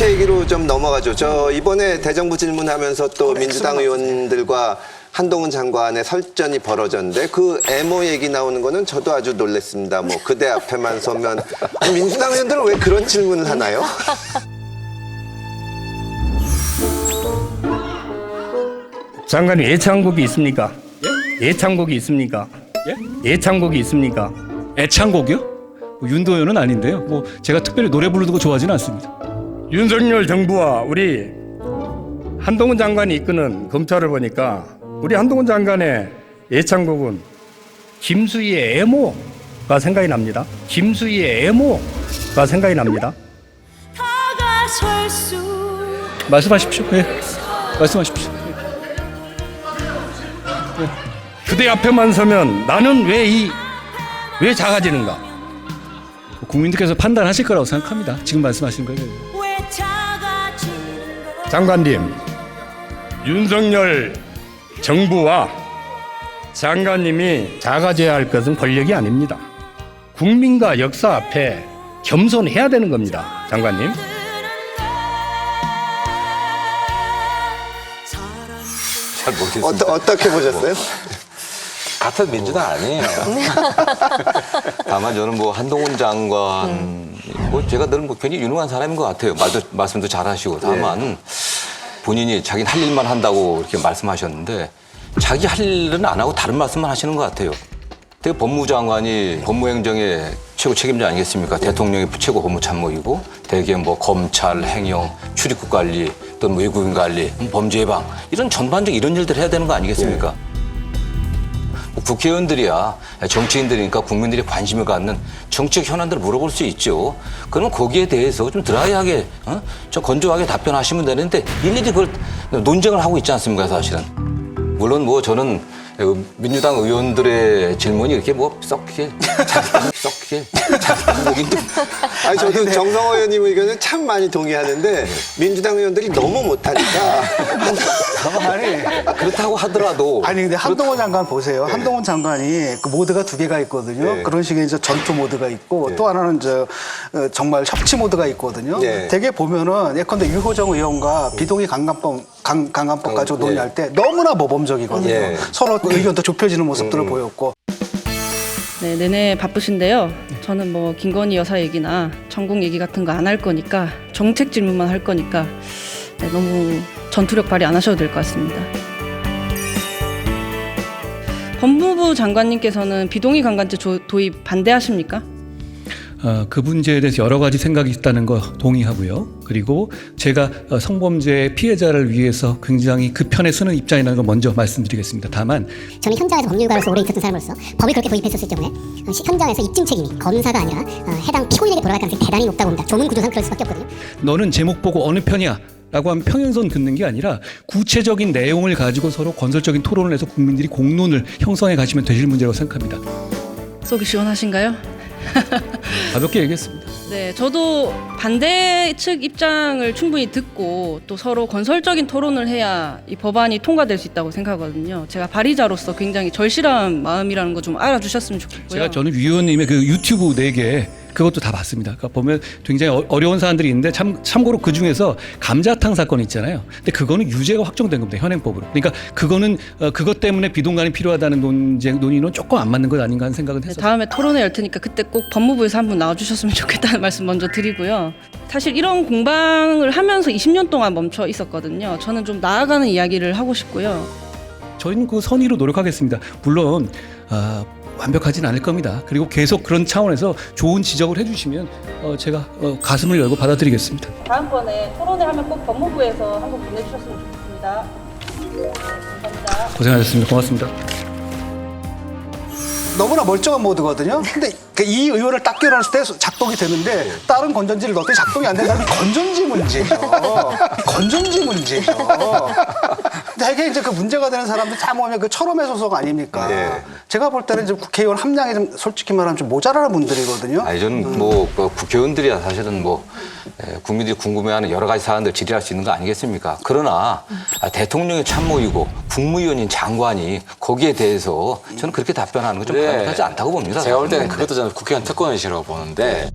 국회 얘기로 좀 넘어가죠. 저 이번에 대정부 질문하면서 또 민주당 의원들과 한동훈 장관의 설전이 벌어졌는데 그 애모 얘기 나오는 거는 저도 아주 놀랬습니다. 뭐 그대 앞에만 서면 아니, 민주당 의원들은 왜 그런 질문을 하나요? 장관님 예창곡이 있습니까? 예 창곡이 있습니까? 예창곡이 있습니까? 애창곡이요? 뭐 윤도현은 아닌데요. 뭐 제가 특별히 노래 부르는 거 좋아하지는 않습니다. 윤석열 정부와 우리 한동훈 장관이 이끄는 검찰을 보니까 우리 한동훈 장관의 예창곡은 김수희의 애모가 생각이 납니다. 김수희의 애모가 생각이 납니다. 말씀하십시오. 예. 말씀하십시오. 그대 앞에만 서면 나는 왜 이 왜 작아지는가? 국민들께서 판단하실 거라고 생각합니다. 지금 말씀하신 거예요. 장관님, 윤석열 정부와 장관님이 작아져야 할 것은 권력이 아닙니다. 국민과 역사 앞에 겸손해야 되는 겁니다, 장관님. 잘 모르겠습니다. 어떠, 어떻게 보셨어요? 같은 민주당 아니에요. 다만 저는 뭐 한동훈 장관, 뭐 제가 늘 뭐 굉장히 유능한 사람인 것 같아요. 말도, 말씀도 잘하시고. 다만 본인이 자기는 할 일만 한다고 이렇게 말씀하셨는데 자기 할 일은 안 하고 다른 말씀만 하시는 것 같아요. 대법무장관이 법무행정의 최고 책임자 아니겠습니까? 대통령이 최고 법무참모이고 대개 뭐 검찰, 행영, 출입국 관리, 또는 외국인 관리, 범죄 예방 이런 전반적 이런 일들 해야 되는 거 아니겠습니까? 뭐 국회의원들이야 정치인들이니까 국민들이 관심을 갖는 정책 현안들을 물어볼 수 있죠. 그러면 거기에 대해서 좀 드라이하게, 어? 좀 건조하게 답변하시면 되는데 일일이 그걸 논쟁을 하고 있지 않습니까, 사실은. 물론 뭐 저는 민주당 의원들의 질문이 이렇게 뭐 썩게 썩게 자기적인 아니 저도 정성호 의원님 의견은 참 많이 동의하는데 민주당 의원들이 너무 못하니까 아니, 그렇다고 하더라도 아니 근데 한동훈 장관 보세요. 한동훈 장관이 그 모드가 두 개가 있거든요. 네. 그런 식의 이제 전투 모드가 있고 또 하나는 저 어, 정말 협치 모드가 있거든요. 네. 되게 보면은 예컨대 유호정 의원과 비동의 강간법 강, 강간법 가지고 네. 논의할 때 너무나 모범적이거든요. 네. 서로 그 의견도 좁혀지는 모습들을 보였고 네, 내내 바쁘신데요. 저는 뭐 김건희 여사 얘기나 전국 얘기 같은 거 안 할 거니까 정책 질문만 할 거니까 네, 너무 전투력 발휘 안 하셔도 될 것 같습니다. 법무부 장관님께서는 비동의 강간죄 조- 도입 반대하십니까? 어, 그 문제에 대해서 여러 가지 생각이 있다는 거 동의하고요. 그리고 제가 어, 성범죄 피해자를 위해서 굉장히 그 편에 서는 입장이라는 걸 먼저 말씀드리겠습니다. 다만 저는 현장에서 법률가로서 오래 있었던 사람으로서 법이 그렇게 도입했었을 경우에 어, 시- 현장에서 입증 책임이 검사가 아니라 어, 해당 피고인에게 돌아갈 가능성이 대단히 높다고 봅니다. 조문 구조상 그럴 수밖에 없거든요. 너는 제목 보고 어느 편이야? 라고 하면 평행선 긋는 게 아니라 구체적인 내용을 가지고 서로 건설적인 토론을 해서 국민들이 공론을 형성해 가시면 되실 문제라고 생각합니다. 속이 시원하신가요? 가볍게 얘기했습니다. 네, 저도 반대 측 입장을 충분히 듣고 또 서로 건설적인 토론을 해야 이 법안이 통과될 수 있다고 생각하거든요. 제가 발의자로서 굉장히 절실한 마음이라는 거 좀 알아주셨으면 좋겠고요. 제가 저는 유 의원님의 그 유튜브 네개 그것도 다 봤습니다. 그러니까 보면 굉장히 어- 어려운 사안들이 있는데 참 참고로 그 중에서 감자탕 사건 있잖아요. 근데 그거는 유죄가 확정된 겁니다. 현행법으로. 그러니까 그거는 어, 그것 때문에 비동간이 필요하다는 논쟁 논의는 조금 안 맞는 것 아닌가 하는 생각은 네, 했었어요. 다음에 토론회 열 테니까 그때 꼭 법무부에서 한분 나와주셨으면 좋겠다는 말씀 먼저 드리고요. 사실 이런 공방을 하면서 20년 동안 멈춰 있었거든요. 저는 좀 나아가는 이야기를 하고 싶고요. 저희는 그 선의로 노력하겠습니다. 물론 아, 완벽하진 않을 겁니다. 그리고 계속 그런 차원에서 좋은 지적을 해주시면 어, 제가 어, 가슴을 열고 받아들이겠습니다. 다음번에 토론회 하면 꼭 법무부에서 한 번 보내주셨으면 좋겠습니다. 감사합니다. 고생하셨습니다. 고맙습니다. 너무나 멀쩡한 모드거든요. 근데 그이 의원을 딱 끼워놨을 때 작동이 되는데 다른 건전지를 넣었더니 작동이 안 된다는 게 건전지 문제죠. 건전지 문제죠. 되게 이제 그 문제가 되는 사람들 다 모으면 그 철험의 소속 아닙니까? 네. 제가 볼 때는 지금 국회의원 함량이 좀 솔직히 말하면 좀 모자라는 분들이거든요. 아니 저는 뭐 그 국회의원들이야 사실은 뭐 에, 국민들이 궁금해하는 여러 가지 사안들 질의할 수 있는 거 아니겠습니까? 그러나 아, 대통령의 참모이고 국무위원인 장관이 거기에 대해서 저는 그렇게 답변하는 건좀 네. 바람직하지 않다고 봅니다. 제가 볼 때는 네. 그것도 저는 국회의원 특권이시라고 보는데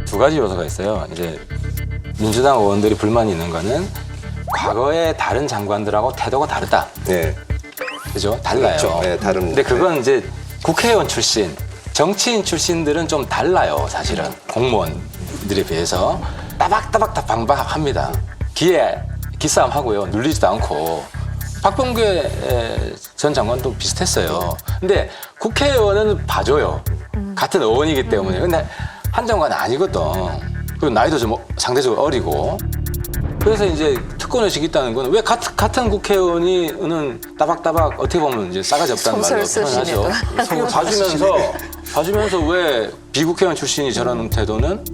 두두 가지 요소가 있어요. 이제 민주당 의원들이 불만이 있는 거는 과거의 다른 장관들하고 태도가 다르다. 네. 그죠? 달라요. 그렇죠. 네, 다릅니다. 근데 그건 이제 국회의원 출신, 정치인 출신들은 좀 달라요, 사실은. 공무원들에 비해서. 따박따박 다 방박합니다. 기에 기싸움 하고요. 눌리지도 않고. 박범계 전 장관도 비슷했어요. 근데 국회의원은 봐줘요. 같은 의원이기 때문에. 근데 한 장관은 아니거든. 그리고 나이도 좀 상대적으로 어리고. 그래서 이제 특권의식이 있다는 건 왜 같은, 국회의원이는 따박따박 어떻게 보면 이제 싸가지 없다는 말로 표현하죠. 이거 봐주면서 봐주면서 왜 비국회의원 출신이 저런 태도는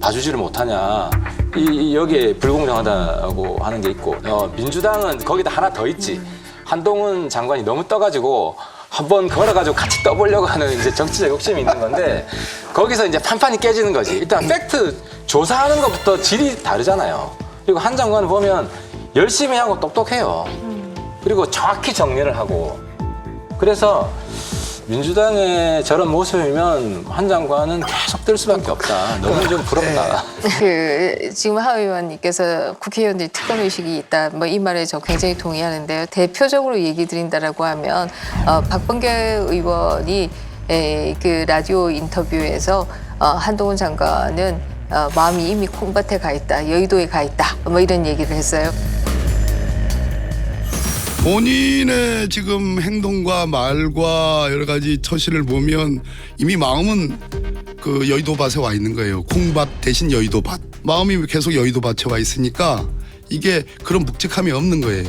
봐주지를 못하냐. 이, 이 여기에 불공정하다고 하는 게 있고 어, 민주당은 거기다 하나 더 있지. 한동훈 장관이 너무 떠가지고 한번 걸어가지고 같이 떠보려고 하는 이제 정치적 욕심이 있는 건데 거기서 이제 판판이 깨지는 거지. 일단 팩트 조사하는 것부터 질이 다르잖아요. 그리고 한 장관을 보면 열심히 하고 똑똑해요. 그리고 정확히 정리를 하고 그래서 민주당의 저런 모습이면 한 장관은 계속 뜰 수밖에 없다. 너무 좀 부럽다. 그 지금 하 의원님께서 국회의원들이 특권 의식이 있다. 뭐 이 말에 저 굉장히 동의하는데요. 대표적으로 얘기 드린다라고 하면 어, 박범계 의원이 에, 그 라디오 인터뷰에서 어, 한동훈 장관은 어, 마음이 이미 콩밭에 가 있다, 여의도에 가 있다, 뭐 이런 얘기를 했어요. 본인의 지금 행동과 말과 여러 가지 처신을 보면 이미 마음은 그 여의도 밭에 와 있는 거예요. 콩밭 대신 여의도 밭. 마음이 계속 여의도 밭에 와 있으니까 이게 그런 묵직함이 없는 거예요.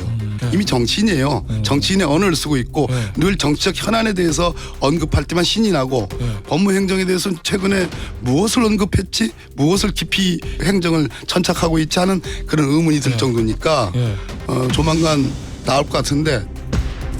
이미 정치인이에요. 정치인의 언어를 쓰고 있고 늘 정치적 현안에 대해서 언급할 때만 신이 나고 법무행정에 대해서는 최근에 무엇을 언급했지 무엇을 깊이 행정을 천착하고 있지 않은 그런 의문이 들 정도니까 어, 조만간 나올 것 같은데.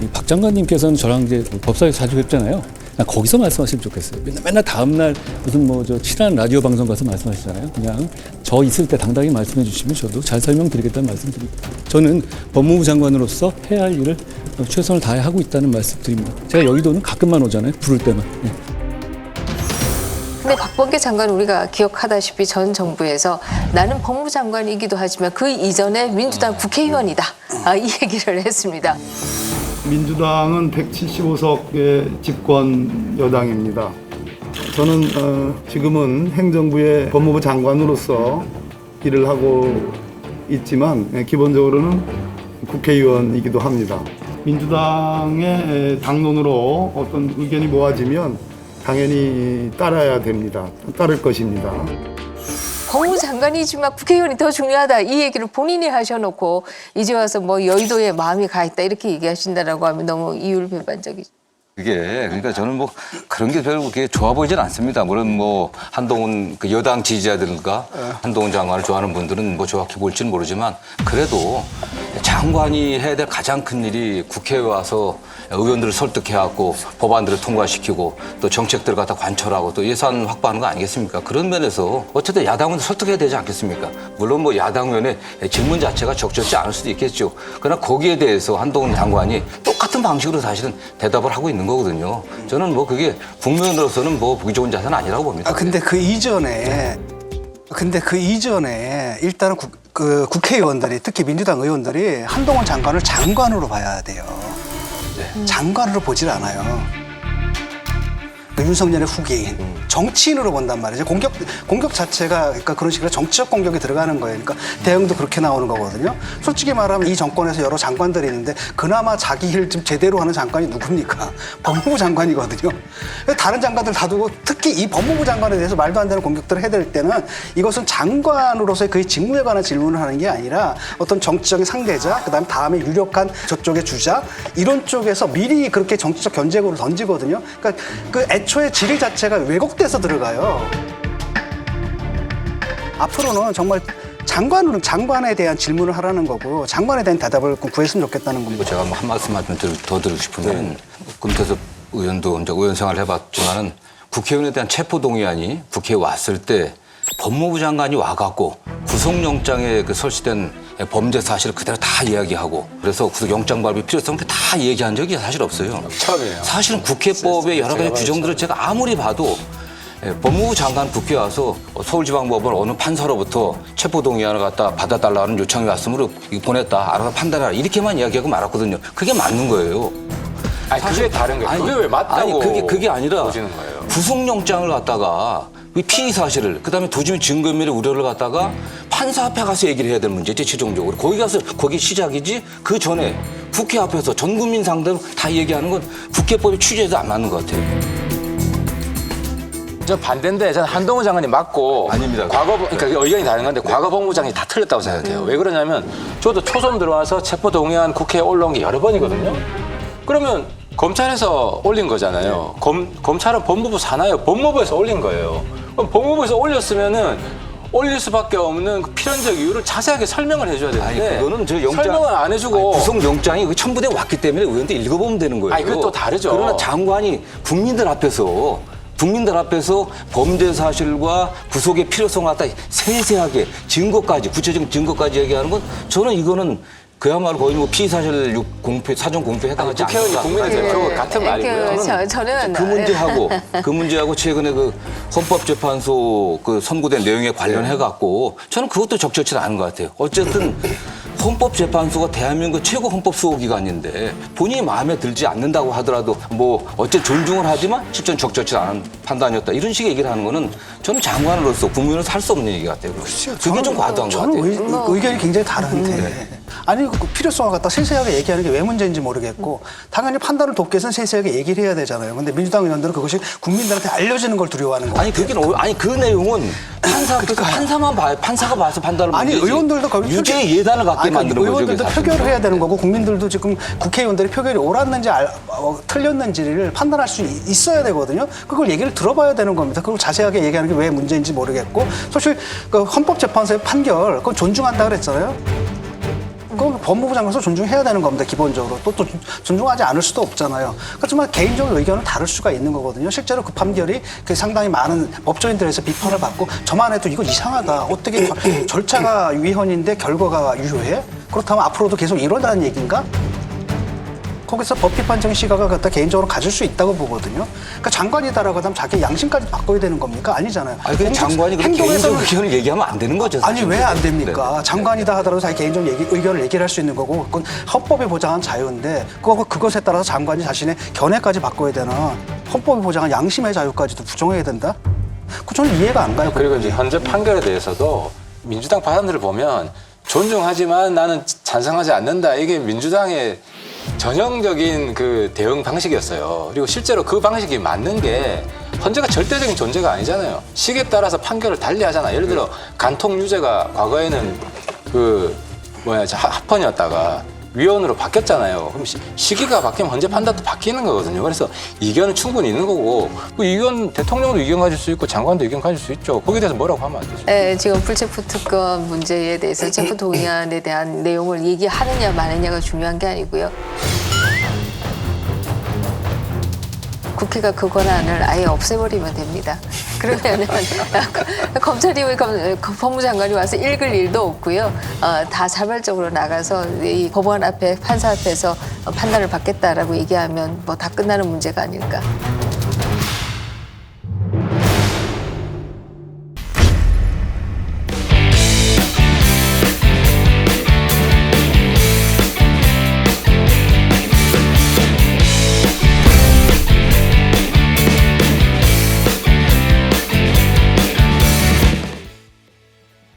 이박 장관님께서는 저랑 이제 법사에 자주 뵙잖아요. 그냥 거기서 말씀하시면 좋겠어요. 맨날, 맨날 다음날 무슨 뭐 저 친한 라디오 방송 가서 말씀하시잖아요. 그냥 저 있을 때 당당히 말씀해 주시면 저도 잘 설명드리겠다는 말씀 드립니다. 저는 법무부 장관으로서 해야 할 일을 최선을 다해 하고 있다는 말씀 드립니다. 제가 여의도는 가끔만 오잖아요. 부를 때만. 예. 근데 박범계 장관 우리가 기억하다시피 전 정부에서 나는 법무부 장관이기도 하지만 그 이전에 민주당 국회의원이다. 아, 이 얘기를 했습니다. 민주당은 175석의 집권 여당입니다. 저는 어, 지금은 행정부의 법무부 장관으로서 일을 하고 있지만 예, 기본적으로는 국회의원이기도 합니다. 민주당의 당론으로 어떤 의견이 모아지면 당연히 따라야 됩니다. 따를 것입니다. 장관이지만 국회의원이 더 중요하다 이 얘기를 본인이 하셔놓고 이제 와서 뭐 여의도에 마음이 가 있다 이렇게 얘기하신다라고 하면 너무 이율배반적이죠. 그게 그러니까 저는 뭐 그런 게 별로 그렇게 좋아 보이진 않습니다. 물론 뭐 한동훈 그 여당 지지자들과 한동훈 장관을 좋아하는 분들은 뭐 좋게 볼지는 모르지만 그래도 장관이 해야 될 가장 큰 일이 국회에 와서 의원들을 설득해갖고 법안들을 통과시키고 또 정책들을 갖다 관철하고 또 예산 확보하는 거 아니겠습니까? 그런 면에서 어쨌든 야당은 설득해야 되지 않겠습니까? 물론 뭐 야당 의원의 질문 자체가 적절치 않을 수도 있겠죠. 그러나 거기에 대해서 한동훈 장관이 똑같은 방식으로 사실은 대답을 하고 있는 거거든요. 저는 뭐 그게 국민으로서는 뭐 보기 좋은 자세는 아니라고 봅니다. 아 근데 그 이전에 근데 그 이전에 일단은 국, 그 국회의원들이 특히 민주당 의원들이 한동훈 장관을 장관으로 봐야 돼요. 장관으로 보질 않아요. 그 윤석열의 후계인 정치인으로 본단 말이죠. 공격 공격 자체가 그러니까 그런 식으로 정치적 공격이 들어가는 거예요. 그러니까 대응도 그렇게 나오는 거거든요. 솔직히 말하면 이 정권에서 여러 장관들이 있는데 그나마 자기 일 좀 제대로 하는 장관이 누굽니까? 법무부 장관이거든요. 다른 장관들 다 두고 특히 이 법무부 장관에 대해서 말도 안 되는 공격들을 해야 될 때는 이것은 장관으로서의 그의 직무에 관한 질문을 하는 게 아니라 어떤 정치적인 상대자, 그다음에 다음에 유력한 저쪽의 주자 이런 쪽에서 미리 그렇게 정치적 견제구를 던지거든요. 그러니까 그 애초 에 질의 자체가 왜곡돼서 들어가요. 앞으로는 정말 장관으로 장관에 대한 질문을 하라는 거고 장관에 대한 대답을 구했으면 좋겠다는 겁니다. 제가 뭐한 말씀만 좀 들- 더 드리고 싶으면 금태섭 의원도 이제 의원 생활을 해봤지만은 국회의원에 대한 체포 동의안이 국회에 왔을 때 법무부 장관이 와갖고 구속영장에 그 설치된 범죄 사실을 그대로 다 이야기하고 그래서 구속영장 발부 필요성 다 얘기한 적이 사실 없어요. 처음이에요. 사실은 국회법의 여러 가지 규정들을 제가 아무리 봐도 예, 법무부 장관 국회에 와서 서울지방법원 어느 판사로부터 체포동의안을 갖다 받아달라는 요청이 왔으므로 보냈다. 알아서 판단하라. 이렇게만 이야기하고 말았거든요. 그게 맞는 거예요. 아니 그게 다른 거예요. 그게 왜 맞다고 아니 그게 그게 아니라? 구속영장을 갖다가 이 피의 사실을 그다음에 도중에 증거인멸의 우려를 갖다가 판사 앞에 가서 얘기를 해야 될 문제지 최종적으로 거기 가서 거기 시작이지 그 전에 국회 앞에서 전 국민 상대로 다 얘기하는 건 국회법의 취지에도 안 맞는 것 같아요. 저 반대인데 저는 한동훈 장관이 맞고 아닙니다. 과거 그러니까 의견이 다른 건데 과거 법무부장이 다 틀렸다고 생각해요. 왜 그러냐면 저도 초선 들어와서 체포 동의안 국회에 올라온 게 여러 번이거든요. 그러면 검찰에서 올린 거잖아요. 검, 검찰은 법무부 산하요. 법무부에서 올린 거예요. 그럼 법무부에서 올렸으면은 올릴 수밖에 없는 그 필연적 이유를 자세하게 설명을 해줘야 되는데 아니 그거는 저 영장 설명을 안 해주고 구속 영장이 그 첨부돼 왔기 때문에 의원들 읽어보면 되는 거예요. 아니, 그것도 다르죠. 그러나 장관이 국민들 앞에서 국민들 앞에서 범죄 사실과 구속의 필요성을 갖다 세세하게 증거까지 구체적인 증거까지 얘기하는 건 저는 이거는 그야말로 거의 뭐 피의 사실 공표 사전 공표에 해당하지 국회의원이. 국민의 대표 같은 말이고요. 그, 저, 저는 그 문제하고 그 문제하고 최근에 그 헌법재판소 그 선고된 내용에 관련해 갖고 저는 그것도 적절치 않은 것 같아요. 어쨌든 헌법재판소가 대한민국 최고 헌법 수호기관인데 본인이 마음에 들지 않는다고 하더라도 뭐 어째 존중을 하지만 실전 적절치 않은 판단이었다 이런 식의 얘기를 하는 거는 저는 장관으로서 국민으로서 할 수 없는 얘기 같아요. 그게 좀 과도한 것 같아요. 음. 의, 의견이 굉장히 다른데 아니 그 필요성을 갖다 세세하게 얘기하는 게 왜 문제인지 모르겠고 당연히 판단을 돕기 위해서는 세세하게 얘기를 해야 되잖아요. 근데 민주당 의원들은 그것이 국민들한테 알려지는 걸 두려워하는 거예요. 아니 그게 오- 아니 그 내용은 판사 그 판사만 봐 판사가 봐서 판단을 아니 못하지. 의원들도 거기 표결- 예단을 갖게 아니, 그러니까 만드는 거죠. 의원들도 표결을. 해야 되는 거고 국민들도 지금 국회의원들이 표결이 옳았는지 알, 어, 틀렸는지를 판단할 수 있- 있어야 되거든요. 그걸 얘기를 들어봐야 되는 겁니다. 그걸 자세하게 얘기하는 게 왜 문제인지 모르겠고 사실 그 헌법재판소의 판결 그건 존중한다 그랬잖아요. 그건 법무부 장관에서 존중해야 되는 겁니다, 기본적으로. 또, 또 존중하지 않을 수도 없잖아요. 그렇지만 개인적인 의견은 다를 수가 있는 거거든요. 실제로 그 판결이 그 상당히 많은 법조인들에서 비판을 받고 저만 해도 이거 이상하다. 어떻게 겨- 절차가 위헌인데 결과가 유효해? 그렇다면 앞으로도 계속 이러다는 얘기인가? 거기서 법 비판적인 시각을 갖다 개인적으로 가질 수 있다고 보거든요. 그러니까 장관이다라고 하면 자기 양심까지 바꿔야 되는 겁니까? 아니잖아요. 아니 근데 장관이 개인적 의견을 얘기하면 안 되는 거죠. 아니 사실은. 왜안 됩니까? 네. 장관이다 하더라도 자기 개인적 얘기, 의견을 얘기를 할 수 있는 거고 그건 헌법에 보장한 자유인데 그거 그것에 따라서 장관이 자신의 견해까지 바꿔야 되나? 헌법에 보장한 양심의 자유까지도 부정해야 된다? 그 저는 이해가 안 가요. 그리고 이제 현재 판결에 대해서도 민주당 발언들을 보면 존중하지만 나는 찬성하지 않는다. 이게 민주당의 전형적인 그 대응 방식이었어요. 그리고 실제로 그 방식이 맞는 게 헌재가 절대적인 존재가 아니잖아요. 시기에 따라서 판결을 달리 하잖아. 예를 들어 간통 유죄가 과거에는 그 뭐야 합헌이었다가 위헌으로 바뀌었잖아요. 그럼 시- 시기가 바뀌면 헌재 판단도 바뀌는 거거든요. 그래서 이견은 충분히 있는 거고 그 이견 대통령도 이견 가질 수 있고 장관도 이견 가질 수 있죠. 거기에 대해서 뭐라고 하면 안 되죠. 네, 지금 불체포 특권 문제에 대해서 체포 동의안에 대한 내용을 얘기하느냐 마느냐가 중요한 게 아니고요. 국회가 그 권한을 아예 없애버리면 됩니다. 그러면은 검찰이 왜 검- 법무장관이 와서 읽을 일도 없고요. 어, 다 자발적으로 나가서 이 법원 앞에 판사 앞에서 판단을 받겠다라고 얘기하면 뭐 다 끝나는 문제가 아닐까.